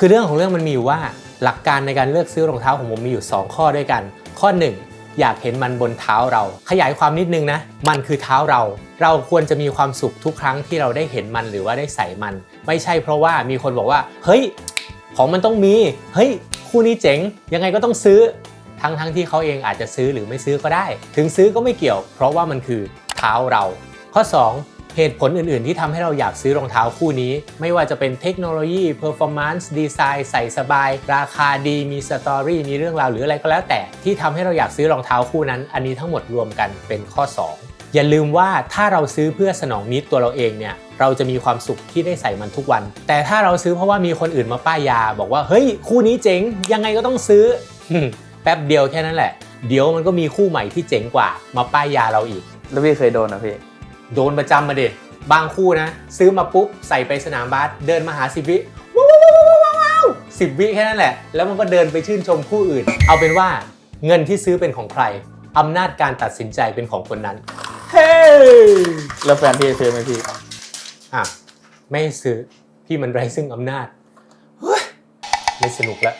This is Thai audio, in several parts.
คือเรื่องของเรื่องมันมีอยู่ว่าหลักการในการเลือกซื้อรองเท้าของผมมีอยู่ 2 ข้อด้วยกัน ข้อ 1 อยากเห็นมันบนเท้าเรา ขยายความนิดนึงนะ มันคือเท้าเรา เราควรจะมีความสุขทุกครั้งที่เราได้เห็นมันหรือว่าได้ใส่มัน ไม่ใช่เพราะว่ามีคนบอกว่า เฮ้ย ของมันต้องมี เฮ้ย คู่นี้เจ๋ง ยังไงก็ต้องซื้อ ทั้งทั้งที่เขาเองอาจจะซื้อหรือไม่ซื้อก็ได้ ถึงซื้อก็ไม่เกี่ยว เพราะว่ามันคือเท้าเรา ข้อ 2 เหตุผลอื่น ๆ ที่ทำให้เราอยากซื้อรองเท้าคู่นี้ ไม่ว่าจะเป็นเทคโนโลยี performance ดีไซน์ใส่สบาย ราคาดี มีสตอรี่ มีเรื่องราวหรืออะไรก็แล้วแต่ ที่ทำให้เราอยากซื้อรองเท้าคู่นั้น อันนี้ทั้งหมดรวมกันเป็นข้อ 2 อย่าลืมว่าถ้าเราซื้อเพื่อสนองนิดตัวเราเองเนี่ยเราจะมีความสุขที่ได้ใส่มันทุกวัน แต่ถ้าเราซื้อเพราะว่ามีคนอื่นมาป้ายยา บอกว่าเฮ้ยคู่นี้เจ๋งยังไงก็ต้องซื้อแป๊บเดียวแค่นั้นแหละ เดี๋ยวมันก็มีคู่ใหม่ที่เจ๋งกว่ามาป้ายยาเราอีก แล้วพี่เคยโดนอะพี่ โดนประจำมาเด็ดบางคู่นะ ซื้อมาปุ๊บ ใส่ไปสนามบาสเดินมาหาสิบวิว้าวว้าวว้าวว้าวว้าวสิบวิแค่นั้นแหละ แล้วมันก็เดินไปชื่นชมคู่อื่น เอาเป็นว่าเงินที่ซื้อเป็นของใครอำนาจการตัดสินใจเป็นของคนนั้น เฮ้แล้วแฟนพี่ซื้อไหมพี่อะไม่ให้ซื้อพี่มันไร้ซึ่งอำนาจเฮ้ยไม่สนุกแล้ว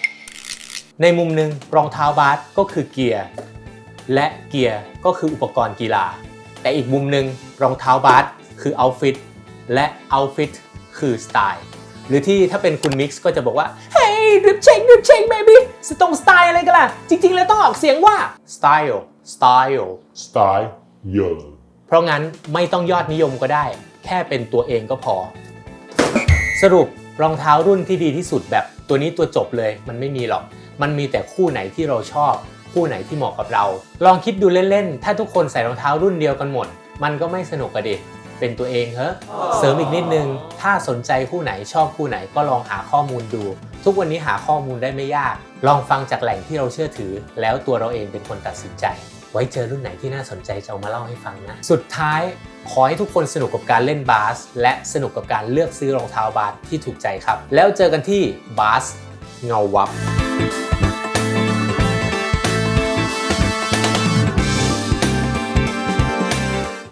ในมุมหนึ่งรองเท้าบาสก็คือเกียร์ และเกียร์ก็คืออุปกรณ์กีฬา แต่อีกมุมหนึ่ง รองเท้าบาสคือเอาฟิตและเอาฟิตคือสไตล์หรือที่ถ้าเป็นคุณมิกซ์ก็จะบอกว่า เฮ้ยดริปเชงดริปเชงเบบี้สตงสไตล์อะไรกันล่ะ จริง ๆ แล้วต้องออกเสียงว่า style style Style. Yo. เพราะงั้นไม่ต้องยอดนิยมก็ได้ แค่เป็นตัวเองก็พอ สรุปรองเท้ารุ่นที่ดีที่สุดแบบตัวนี้ตัวจบเลยมันไม่มีหรอก มันมีแต่คู่ไหนที่เราชอบ คู่ไหนที่เหมาะกับเรา ลองคิดดูเล่น ๆ ถ้าทุกคนใส่รองเท้ารุ่นเดียวกันหมด มันก็ไม่สนุกกระดิ เป็นตัวเองเฮ้เสริมอีกนิดนึง ถ้าสนใจคู่ไหนชอบคู่ไหนก็ลองหาข้อมูลดู ทุกวันนี้หาข้อมูลได้ไม่ยาก ลองฟังจากแหล่งที่เราเชื่อถือ แล้วตัวเราเองเป็นคนตัดสินใจ ไว้เจอรุ่นไหนที่น่าสนใจจะเอามาเล่าให้ฟังนะ สุดท้ายขอให้ทุกคนสนุกกับการเล่นบาสและสนุกกับการเลือกซื้อรองเท้าบาสที่ถูกใจครับ แล้วเจอกันที่บาสเงาวับ